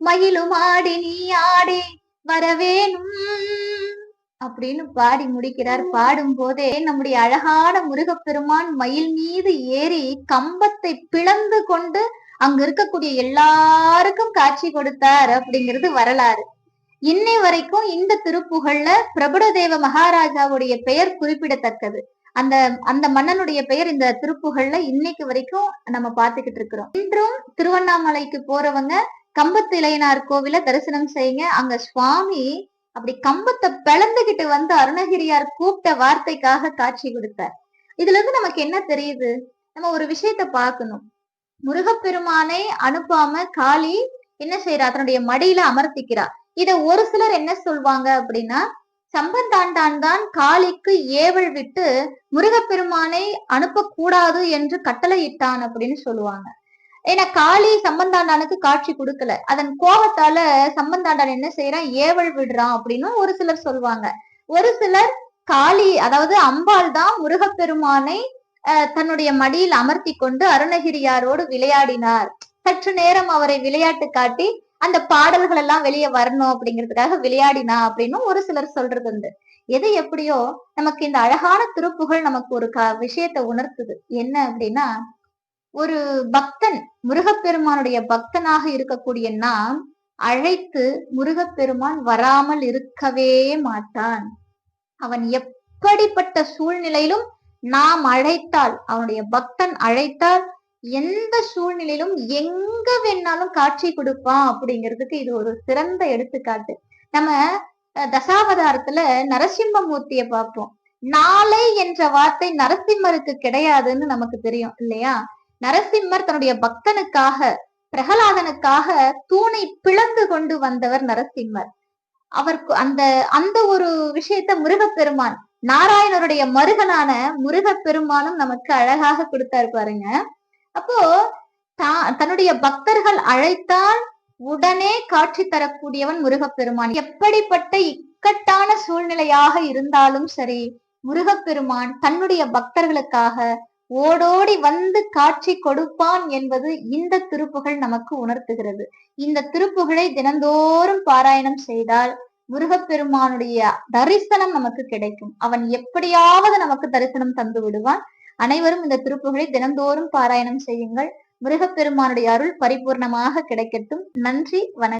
மயிலும் ஆடி நீ ஆடி வரவேணும். அப்படின்னு பாடி முடிக்கிறார். பாடும் போதே நம்முடைய அழகான முருகப்பெருமான் மயில் மீது ஏறி கம்பத்தை பிளந்து கொண்டு அங்க இருக்கக்கூடிய எல்லாருக்கும் காட்சி கொடுத்தார் அப்படிங்கிறது வரலாறு. இன்னை வரைக்கும் இந்த திருப்புகழ்ல பிரபுடதேவ மகாராஜாவுடைய பெயர் குறிப்பிடத்தக்கது. அந்த அந்த மன்னனுடைய பெயர் இந்த திருப்புகள்ல இன்னைக்கு வரைக்கும் நம்ம பார்த்துக்கிட்டு இருக்கிறோம். இன்றும் திருவண்ணாமலைக்கு போறவங்க கம்பத்து இளையனார் கோவில தரிசனம் செய்யுங்க. அங்க சுவாமி அப்படி கம்பத்தை பிளந்துகிட்டு வந்து அருணகிரியார் கூப்பிட்ட வார்த்தைக்காக காட்சி கொடுத்தார். இதுல இருந்து நமக்கு என்ன தெரியுது? நம்ம ஒரு விஷயத்த பார்க்கணும். முருகப்பெருமானை அனுப்பாம காளி என்ன செய்யறா தன்னுடைய மடியில அமர்த்திக்கிறா. இத ஒரு சிலர் என்ன சொல்வாங்க அப்படின்னா சம்பந்தாண்டான் தான் காளிக்கு ஏவல் விட்டு முருகப்பெருமானை அனுப்பக்கூடாது என்று கட்டளையிட்டான் அப்படின்னு சொல்லுவாங்க. ஏன்னா காளி சம்பந்தாண்டானுக்கு காட்சி கொடுக்கல. அதன் கோபத்தால சம்பந்தாண்டான் என்ன செய்யறான் ஏவல் விடுறான் அப்படின்னு ஒரு சிலர் சொல்லுவாங்க ஒரு சிலர் காளி அதாவது அம்பாள் தான் முருகப்பெருமானை அஹ், தன்னுடைய மடியில் அமர்த்தி கொண்டு அருணகிரியாரோடு விளையாடினார். சற்று நேரம் அவரை விளையாட்டு காட்டி அந்த பாடல்கள் எல்லாம் வெளியே வரணும் அப்படிங்கிறதுக்காக விளையாடினா அப்படின்னு ஒரு சிலர் சொல்றது உண்டு. எது எப்படியோ நமக்கு இந்த அழகான திருப்புகள் நமக்கு ஒரு க விஷயத்தை உணர்த்துது. என்ன அப்படின்னா ஒரு பக்தன் முருகப்பெருமானுடைய பக்தனாக இருக்கக்கூடிய நாம் அழைத்து முருகப்பெருமான் வராமல் இருக்கவே மாட்டான். அவன் எப்படிப்பட்ட சூழ்நிலையிலும் நாம் அழைத்தால் அவனுடைய பக்தன் அழைத்தால் எந்த சூழ்நிலையிலும் எங்க வேணாலும் காட்சி கொடுப்பான் அப்படிங்கிறதுக்கு இது ஒரு சிறந்த எடுத்துக்காட்டு. நம்ம அஹ், தசாவதாரத்துல நரசிம்மமூர்த்திய பார்ப்போம். நாளை என்ற வார்த்தை நரசிம்மருக்கு கிடையாதுன்னு நமக்கு தெரியும் இல்லையா? நரசிம்மர் தன்னுடைய பக்தனுக்காக பிரகலாதனுக்காக தூணை பிளந்து கொண்டு வந்தவர் நரசிம்மர். அவர் அந்த அந்த ஒரு விஷயத்த முருகப்பெருமான் நாராயணருடைய மருகனான முருகப்பெருமானும் நமக்கு அழகாக கொடுத்தாரு பாருங்க. அப்போ தா- தன்னுடைய பக்தர்கள் அழைத்தால் உடனே காட்சி தரக்கூடியவன் முருகப்பெருமான். எப்படிப்பட்ட இக்கட்டான சூழ்நிலையாக இருந்தாலும் சரி முருகப்பெருமான் தன்னுடைய பக்தர்களுக்காக ஓடோடி வந்து காட்சி கொடுப்பான் என்பது இந்த திருப்புகள் நமக்கு உணர்த்துகிறது. இந்த திருப்புகளை தினந்தோறும் பாராயணம் செய்தால் முருகப்பெருமானுடைய தரிசனம் நமக்கு கிடைக்கும். அவன் எப்படியாவது நமக்கு தரிசனம் தந்து விடுவான். அனைவரும் இந்த திருப்புகளை தினந்தோறும் பாராயணம் செய்யுங்கள். முருகப்பெருமானுடைய அருள் பரிபூர்ணமாக கிடைக்கட்டும். நன்றி வணக்கம்.